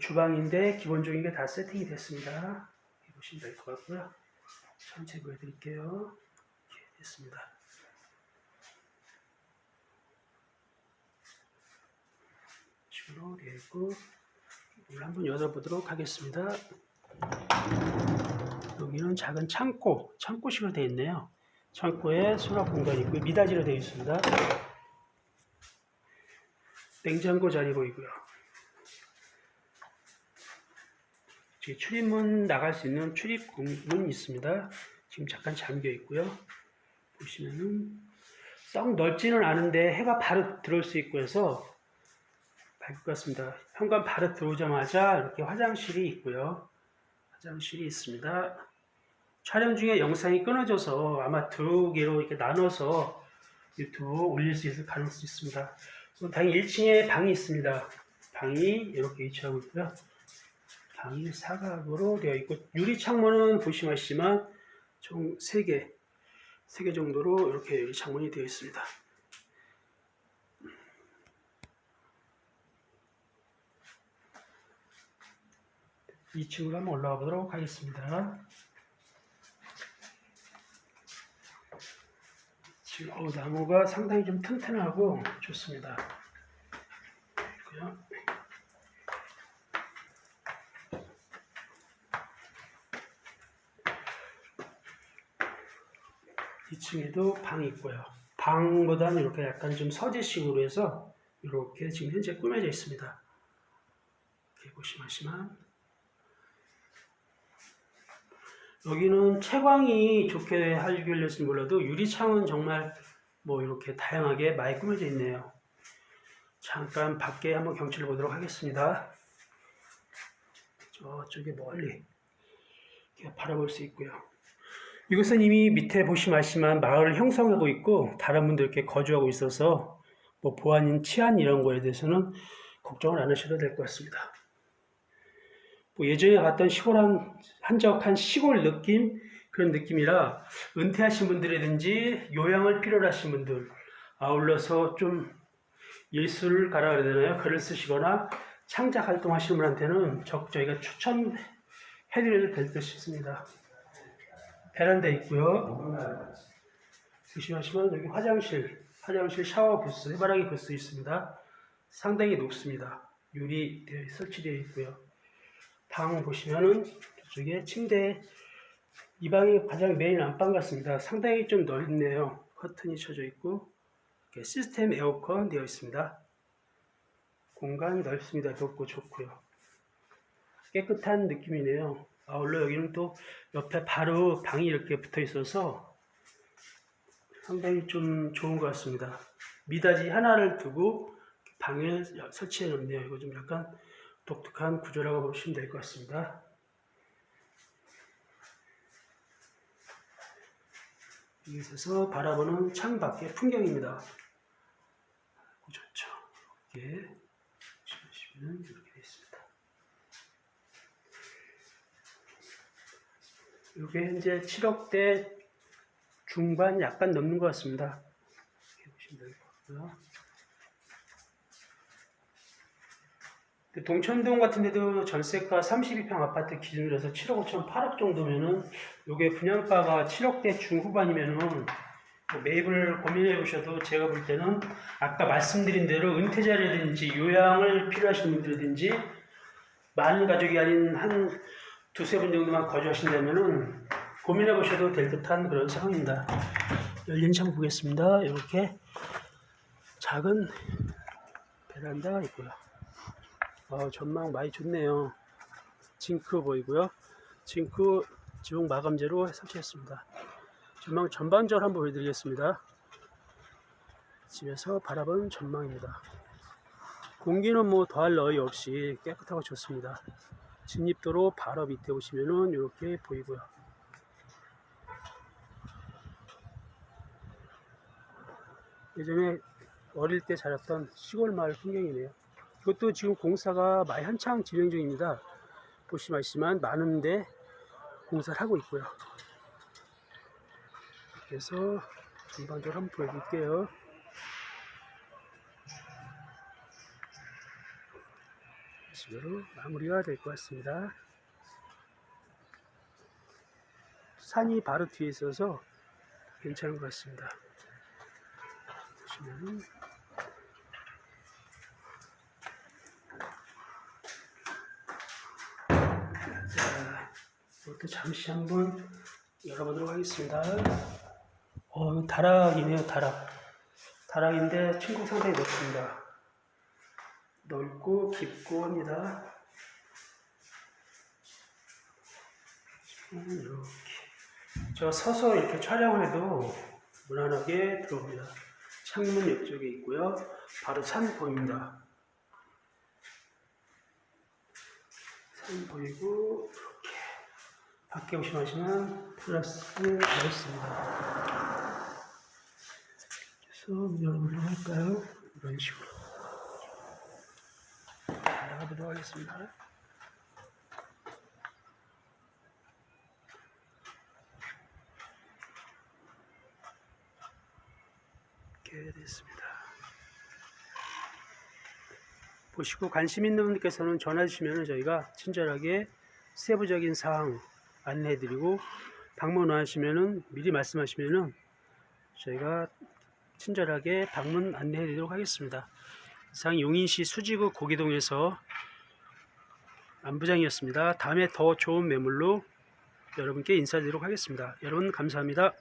주방인데 기본적인 게 다 세팅이 됐습니다. 보시면 될 것 같고요. 전체 보여드릴게요. 이렇게 됐습니다. 식으로 되어 있고 이걸 한번 열어보도록 하겠습니다. 여기는 작은 창고, 창고식으로 되어 있네요. 창고에 수납 공간이 있고 미닫이로 되어 있습니다. 냉장고 자리 보이고요. 지금 출입문 나갈 수 있는 출입 문이 있습니다. 지금 잠깐 잠겨 있고요. 보시면은 썩 넓지는 않은데 해가 바로 들어올 수 있고 해서 밝을 것 같습니다. 현관 바로 들어오자마자 이렇게 화장실이 있고요. 화장실이 있습니다. 촬영 중에 영상이 끊어져서 아마 두 개로 이렇게 나눠서 유튜브 올릴 수 있을 가능성이 있습니다. 당연히 1층에 방이 있습니다. 방이 이렇게 위치하고 있고요. 방이 사각으로 되어 있고 유리 창문은 보시면 아시지만 총 3개, 3개 정도로 이렇게 유리 창문이 되어 있습니다. 2층으로 한번 올라가 보도록 하겠습니다. 지금 어, 나무가 상당히 좀 튼튼하고 좋습니다. 그고 2층에도 방이 있고요. 방보다는 이렇게 약간 좀 서재식으로 해서 이렇게 지금 현재 꾸며져 있습니다. 이렇게 보시면 여기는 채광이 좋게 해결될지 몰라도 유리창은 정말 뭐 이렇게 다양하게 많이 꾸며져 있네요. 잠깐 밖에 한번 경치를 보도록 하겠습니다. 저쪽에 멀리 바라볼 수 있고요. 이곳은 이미 밑에 보시면 아시지만 마을을 형성하고 있고 다른 분들 이렇게 거주하고 있어서 뭐 보안, 치안 이런 거에 대해서는 걱정을 안 하셔도 될 것 같습니다. 뭐 예전에 갔던 시골 한, 한적한 시골 느낌 그런 느낌이라 은퇴하신 분들이든지 요양을 필요로 하신 분들 아울러서 좀 예술 가라 그래야 되나요? 글을 쓰시거나 창작 활동하시는 분한테는 적 저희가 추천해드려도 될 듯 싶습니다. 베란다 있고요. 조심하시면 여기 화장실, 화장실 샤워 부스, 해바라기 부스 있습니다. 상당히 높습니다. 유리 설치되어 있고요. 방 보시면은 저쪽에 침대 이 방이 가장 메인 안방 같습니다. 상당히 좀 넓네요. 커튼이 쳐져 있고 시스템 에어컨 되어 있습니다. 공간 넓습니다. 넓고 좋고요. 깨끗한 느낌이네요. 아울러 여기는 또 옆에 바로 방이 이렇게 붙어 있어서 상당히 좀 좋은 것 같습니다. 미닫이 하나를 두고 방에 설치해 놓네요. 이거 좀 약간 독특한 구조라고 보시면 될 것 같습니다. 이곳에서 바라보는 창밖의 풍경입니다. 좋죠. 이렇게 보시면 이렇게 되어 있습니다. 이게 현재 7억대 중반 약간 넘는 것 같습니다. 이렇게 보시면 될 것 같고요. 그 동천동 같은 데도 전세가 32평 아파트 기준으로 해서 7억 5천 8억 정도면은 요게 분양가가 7억대 중후반이면은 뭐 매입을 고민해 보셔도 제가 볼 때는 아까 말씀드린 대로 은퇴자라든지 요양을 필요하신 분들이든지 많은 가족이 아닌 한 두세 분 정도만 거주하신다면은 고민해 보셔도 될 듯한 그런 상황입니다. 열린 창 보겠습니다. 이렇게 작은 베란다가 있고요. 아, 전망 많이 좋네요. 징크 보이고요. 징크 지붕 마감재로 설치했습니다. 전망 전반적으로 한번 보여드리겠습니다. 집에서 바라본 전망입니다. 공기는 뭐 더할 나위 없이 깨끗하고 좋습니다. 진입도로 바로 밑에 보시면은 이렇게 보이고요. 예전에 어릴 때 자랐던 시골 마을 풍경이네요. 이것도 지금 공사가 많이 한창 진행 중입니다. 보시면 아시지만 많은데 공사를 하고 있고요. 그래서 전반적으로 한번 보여드릴게요. 식으로 마무리가 될 것 같습니다. 산이 바로 뒤에 있어서 괜찮은 것 같습니다. 보시면은 자, 이것도 잠시 한번 열어보도록 하겠습니다. 어, 다락이네요, 다락. 다락인데 층고 상당히 넓습니다. 넓고 깊고 합니다. 음, 이렇게. 저 서서 이렇게 촬영을 해도 무난하게 들어옵니다. 창문 옆쪽에 있고요. 바로 산 보입니다. 산 보이고 이렇게 밖에 오시면 플러스 되어 있습니다. 그래서 열어보도록 할까요? 이런 식으로 나가보도록 하겠습니다. 이렇게 됐습니다. 보시고 관심 있는 분들께서는 전화 주시면 저희가 친절하게 세부적인 사항 안내해드리고 방문 하시면은 미리 말씀하시면은 저희가 친절하게 방문 안내해드리도록 하겠습니다. 이상 용인시 수지구 고기동에서 안부장이었습니다. 다음에 더 좋은 매물로 여러분께 인사드리도록 하겠습니다. 여러분 감사합니다.